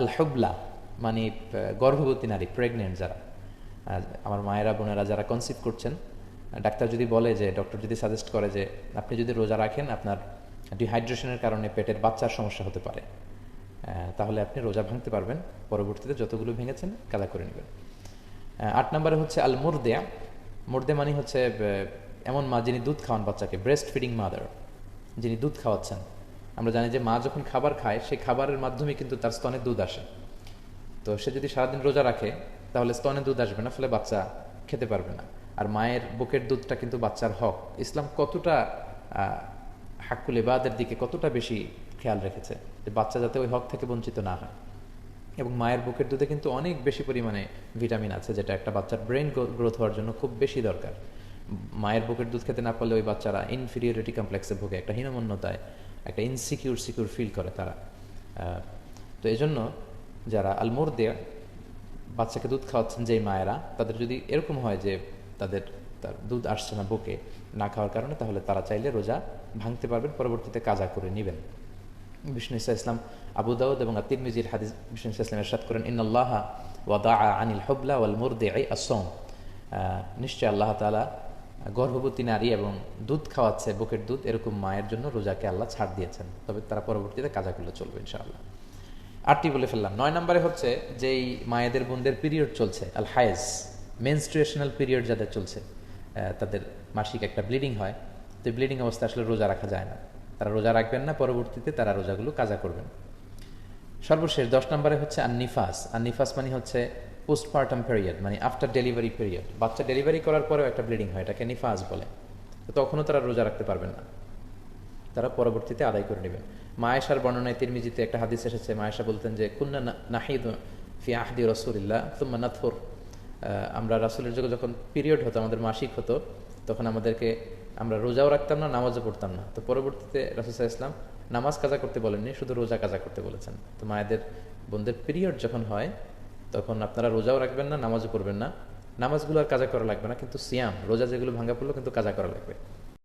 আল হুবলা মানে গর্ভবতী নারী প্রেগনেন্ট যারা আমার মায়েরা, বোনেরা যারা কনসিভ করছেন ডাক্তার যদি বলে যে ডক্টর যদি সাজেস্ট করে যে, আপনি যদি রোজা রাখেন, আপনার ডিহাইড্রেশনের কারণে পেটের বাচ্চার সমস্যা হতে পারে তাহলে আপনি রোজা ভাঙতে পারবেন। পরবর্তীতে যতগুলো ভেঙেছেন কাজা করে নেবেন। আট নম্বরে হচ্ছে আল মুরদেয়া মুর্দে মানে হচ্ছে এমন মা যিনি দুধ খাওয়ান বাচ্চাকে ব্রেস্ট ফিডিং মাদার যিনি দুধ খাওয়াচ্ছেন। আমরা জানি যে মা যখন খাবার খায় সেই খাবারের মাধ্যমে কিন্তু তার স্তনে দুধ আসে। তো সে যদি সারাদিন রোজা রাখে, তাহলে স্তনে দুধ আসবে না, ফলে বাচ্চা খেতে পারবে না। আর মায়ের বুকের দুধটা কিন্তু বাচ্চার হক। ইসলাম কতটা হাক্কুল এবাদের দিকে কতটা বেশি খেয়াল রেখেছে যে বাচ্চা যাতে ওই হক থেকে বঞ্চিত না হয়। এবং মায়ের বুকের দুধে কিন্তু অনেক বেশি পরিমাণে ভিটামিন আছে, যেটা একটা বাচ্চার ব্রেন গ্রোথ হওয়ার জন্য খুব বেশি দরকার। মায়ের বুকের দুধ খেতে না পারলে ওই বাচ্চারা ইনফিরিয়রিটি কমপ্লেক্সে ভোগে, একটা হীনমন্যতায় একটা ইনসিকিউর সিকিউর ফিল করে তারা। তো এই জন্য যারা আলমোর দেয়া বাচ্চাকে দুধ খাওয়াচ্ছেন, যেই মায়েরা, তাদের যদি এরকম হয় যে তাদের তার দুধ আসছে না বুকে, না খাওয়ার কারণে, তাহলে তারা চাইলে রোজা ভাঙতে পারবেন, পরবর্তীতে কাজা করে নেবেন। বিষ্ণু ইসা ইসলাম, আবু দাউদ এবং আতির মিজির হাদিস, বিষ্ণু ইসা ইসলাম এরশাদ করেন ইন আল্লাহ ওয়াদা আনিল হবলা ওয়াল আই আসম নিশ্চয় আল্লাহ তালা গর্ভবতী নারী এবং দুধ খাওয়াচ্ছে, বুকের দুধ, এরকম মায়ের জন্য রোজাকে আল্লাহ ছাড় দিয়েছেন। তবে তারা পরবর্তীতে কাজাগুলো চলবে ইনশাআল্লাহ। আটটি বলে ফেললাম। নয় নম্বরে হচ্ছে যেই মায়েদের বোনদের পিরিয়ড চলছে, আল হায়েজ মেনস্ট্রুয়েশনাল পিরিয়ড যাদের চলছে তাদের মাসিক একটা ব্লিডিং হয়। তো ব্লিডিং অবস্থা আসলে রোজা রাখা যায় না। তারা রোজা রাখবেন না, পরবর্তীতে তারা রোজাগুলো কাজা করবেন। সর্বশেষ দশ নম্বরে হচ্ছে আর নিফাস আর নিফাস মানে হচ্ছে পোস্টমার্টাম পিরিয়ড মানে আফটার ডেলিভারি পিরিয়ড বাচ্চা ডেলিভারি করার পরেও একটা ব্লিডিং হয়, এটাকে নিফাস বলে। তো তখনও তারা রোজা রাখতে পারবেন না। তারা পরবর্তীতে আদায় করে নেবেন। মায়েশার বর্ণনায় তিরমিজিতে একটা হাদিস এসেছে মায়েশা বলতেন যে, কুন্না নাহিদ ফি আহদি রসুলিল্লাহ তুম্মা নাথর আমরা রাসুলের যুগে যখন পিরিয়ড হতো, আমাদের মাসিক হতো, তখন আমাদেরকে আমরা রোজাও রাখতাম না, নামাজও পড়তাম না। তো পরবর্তীতে রাসুসাহ ইসলাম নামাজ কাজা করতে বলেননি, শুধু রোজা কাজা করতে বলেছেন। তো মায়েদের, বোনদের পিরিয়ড যখন হয় তখন আপনারা রোজাও রাখবেন না, নামাজও পড়বেন না। নামাজগুলো আর কাজা করা লাগবে না, কিন্তু সিয়াম, রোজা যেগুলো ভাঙ্গা পড়ল, কিন্তু কাজা করা লাগবে।